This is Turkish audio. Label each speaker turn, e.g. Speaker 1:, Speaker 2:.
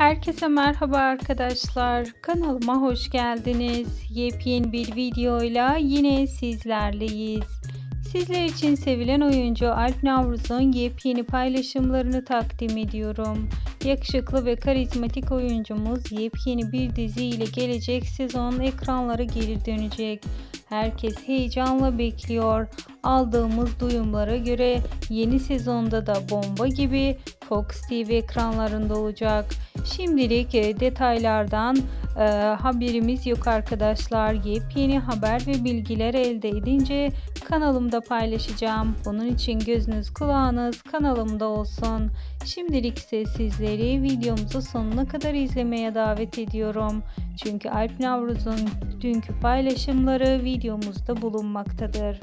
Speaker 1: Herkese merhaba arkadaşlar. Kanalıma hoş geldiniz. Yepyeni bir videoyla yine sizlerleyiz. Sizler için sevilen oyuncu Alp Navruz'un yepyeni paylaşımlarını takdim ediyorum. Yakışıklı ve karizmatik oyuncumuz yepyeni bir dizi ile gelecek sezon ekranlara geri dönecek. Herkes heyecanla bekliyor. Aldığımız duyumlara göre yeni sezonda da bomba gibi Fox TV ekranlarında olacak. Şimdilik e, detaylardan e, haberimiz yok arkadaşlar. Yepyeni haber ve bilgiler elde edince kanalımda paylaşacağım. Bunun için gözünüz kulağınız kanalımda olsun. Şimdilik ise sizleri videomuzu sonuna kadar izlemeye davet ediyorum. Çünkü Alp Navruz'un dünkü paylaşımları videomuzda bulunmaktadır.